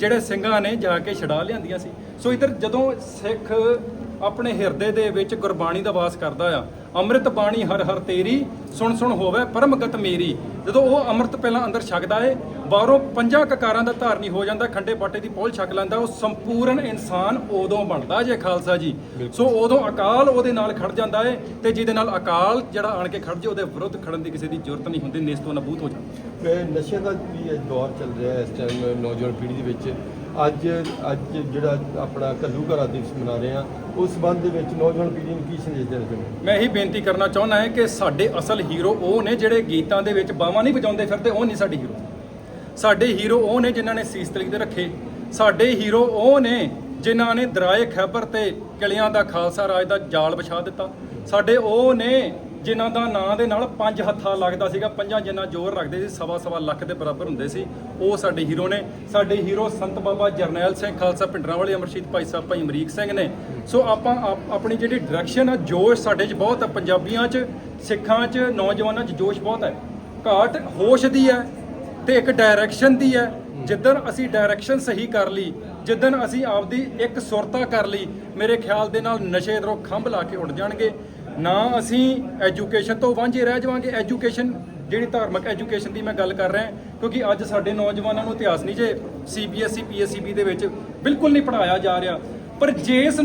ਜਿਹੜੇ ਸਿੰਘਾਂ ਨੇ ਜਾ ਕੇ ਛਡਾ ਲਿਆਂਦੀਆਂ ਸੀ। ਸੋ ਇਧਰ ਜਦੋਂ ਸਿੱਖ ਆਪਣੇ ਹਿਰਦੇ ਦੇ ਵਿੱਚ ਗੁਰਬਾਣੀ ਦਾ ਵਾਸ ਕਰਦਾ ਆ। ਅੰਮ੍ਰਿਤ ਬਾਣੀ ਹਰ ਹਰ ਤੇਰੀ ਸੁਣ ਸੁਣ ਹੋਵੇ ਪਰਮਗਤ ਮੇਰੀ। ਜਦੋਂ ਉਹ ਅੰਮ੍ਰਿਤ ਪਹਿਲਾਂ ਅੰਦਰ ਛਕਦਾ ਏ ਬਾਹਰੋਂ ਪੰਜਾਂ ਕਕਾਰਾਂ ਦਾ ਧਾਰਨੀ ਹੋ ਜਾਂਦਾ ਖੰਡੇ ਬਾਟੇ ਦੀ ਪੋਲ ਛਕ ਲੈਂਦਾ ਉਹ ਸੰਪੂਰਨ ਇਨਸਾਨ ਉਦੋਂ ਬਣਦਾ ਜੇ ਖਾਲਸਾ ਜੀ। ਸੋ ਉਦੋਂ ਅਕਾਲ ਉਹਦੇ ਨਾਲ ਖੜ ਜਾਂਦਾ ਏ ਤੇ ਜਿਹਦੇ ਨਾਲ ਅਕਾਲ ਜਿਹੜਾ ਆਣ ਕੇ ਖੜ ਜੇ ਉਹਦੇ ਵਿਰੁੱਧ ਖੜਨ ਦੀ ਕਿਸੇ ਦੀ ਜ਼ਰੂਰਤ ਨਹੀਂ ਹੁੰਦੀ ਨਿਸਤੋਂ ਨਬੂਤ ਹੋ ਜਾਂਦਾ। ਨਸ਼ੇ ਦਾ ਵੀ ਇਹ ਦੌਰ ਚੱਲ ਰਿਹਾ ਇਸ ਟਾਈਮ ਨੌਜਵਾਨ ਪੀੜ੍ਹੀ ਦੇ ਵਿੱਚ। ਅੱਜ ਅੱਜ ਜਿਹੜਾ ਆਪਣਾ ਘੱਲੂ ਦਿਵਸ ਮਨਾ ਰਹੇ ਆ ਉਸ ਸੰਬੰਧ ਦੇ ਵਿੱਚ ਨੌਜਵਾਨ ਪੀੜ੍ਹੀ ਨੂੰ ਕੀ ਸੰਦੇਸ਼ ਦੇਣਾ ਚਾਹੁੰਦੇ ਮੈਂ ਇਹੀ ਬੇਨਤੀ ਕਰਨਾ ਚਾਹੁੰਦਾ ਹਾਂ ਕਿ ਸਾਡੇ ਅਸਲ ਹੀਰੋ ਉਹ ਨੇ ਜਿਹੜੇ ਗੀਤਾਂ ਦੇ ਵਿੱਚ ਬਾਹਾਂ ਨਹੀਂ ਵਜਾਉਂਦੇ ਫਿਰਦੇ, ਉਹ ਨਹੀਂ ਸਾਡੇ ਹੀਰੋ। ਸਾਡੇ ਹੀਰੋ ਉਹ ਨੇ ਜਿਨ੍ਹਾਂ ਨੇ ਸੀਸ ਤਲੀ ਤੇ ਰੱਖੇ। ਸਾਡੇ ਹੀਰੋ ਉਹ ਨੇ ਜਿਨ੍ਹਾਂ ਨੇ ਦਰਾਏ ਖੈਬਰ ਤੇ ਕਿਲਿਆਂ ਦਾ ਖਾਲਸਾ ਰਾਜ ਦਾ ਜਾਲ ਵਿਛਾ ਦਿੱਤਾ। ਸਾਡੇ ਉਹ ਨੇ ਜਿਨ੍ਹਾਂ ਦਾ ਨਾਂ ਦੇ ਨਾਲ ਪੰਜ ਹੱਥਾਂ ਲੱਗਦਾ ਸੀਗਾ, ਪੰਜਾਂ ਜਿੰਨਾ ਜ਼ੋਰ ਰੱਖਦੇ ਸੀ, ਸਵਾ ਸਵਾ ਲੱਖ ਦੇ ਬਰਾਬਰ ਹੁੰਦੇ ਸੀ। ਉਹ ਸਾਡੇ ਹੀਰੋ ਨੇ। ਸਾਡੇ ਹੀਰੋ ਸੰਤ ਬਾਬਾ ਜਰਨੈਲ ਸਿੰਘ ਖਾਲਸਾ ਪਿੰਡਰਾਂ ਵਾਲੇ, ਅਮਰਸੀਤ ਭਾਈ ਸਾਹਿਬ, ਭਾਈ ਅਮਰੀਕ ਸਿੰਘ ਨੇ। ਸੋ ਆਪਾਂ ਆਪਣੀ ਜਿਹੜੀ ਡਾਇਰੈਕਸ਼ਨ ਆ, ਜੋਸ਼ ਸਾਡੇ 'ਚ ਬਹੁਤ ਆ, ਪੰਜਾਬੀਆਂ 'ਚ, ਸਿੱਖਾਂ 'ਚ, ਨੌਜਵਾਨਾਂ 'ਚ ਜੋਸ਼ ਬਹੁਤ ਹੈ ਘਾਟ ਹੋਸ਼ ਦੀ ਹੈ ਤੇ ਇੱਕ ਡਾਇਰੈਕਸ਼ਨ ਦੀ ਹੈ ਜਿੱਦਣ ਅਸੀਂ ਡਾਇਰੈਕਸ਼ਨ ਸਹੀ ਕਰ ਲਈ, ਜਿੱਦਣ ਅਸੀਂ ਆਪਦੀ ਇੱਕ ਸੁਰਤਾ ਕਰ ਲਈ, ਮੇਰੇ ਖਿਆਲ ਦੇ ਨਾਲ ਨਸ਼ੇ ਦਰੋਂ ਖੰਭ ਲਾ ਕੇ ਉੱਡ ਜਾਣਗੇ। ਨਾ ਅਸੀਂ ਐਜੂਕੇਸ਼ਨ ਤੋਂ ਵਾਂਝੇ ਰਹਿ ਜਾਵਾਂਗੇ। ਐਜੂਕੇਸ਼ਨ, ਜਿਹੜੀ ਧਾਰਮਿਕ ਐਜੂਕੇਸ਼ਨ ਦੀ ਮੈਂ ਗੱਲ ਕਰ ਰਿਹਾ, ਕਿਉਂਕਿ ਅੱਜ ਸਾਡੇ ਨੌਜਵਾਨਾਂ ਨੂੰ ਇਤਿਹਾਸ ਨਹੀਂ ਜੇ ਸੀਬੀਐਸਈ ਪੀਐਸਸੀਬੀ ਦੇ ਵਿੱਚ ਬਿਲਕੁਲ ਨਹੀਂ ਪੜਾਇਆ ਜਾ ਰਿਹਾ। ਪਰ ਜੇ ਇਸ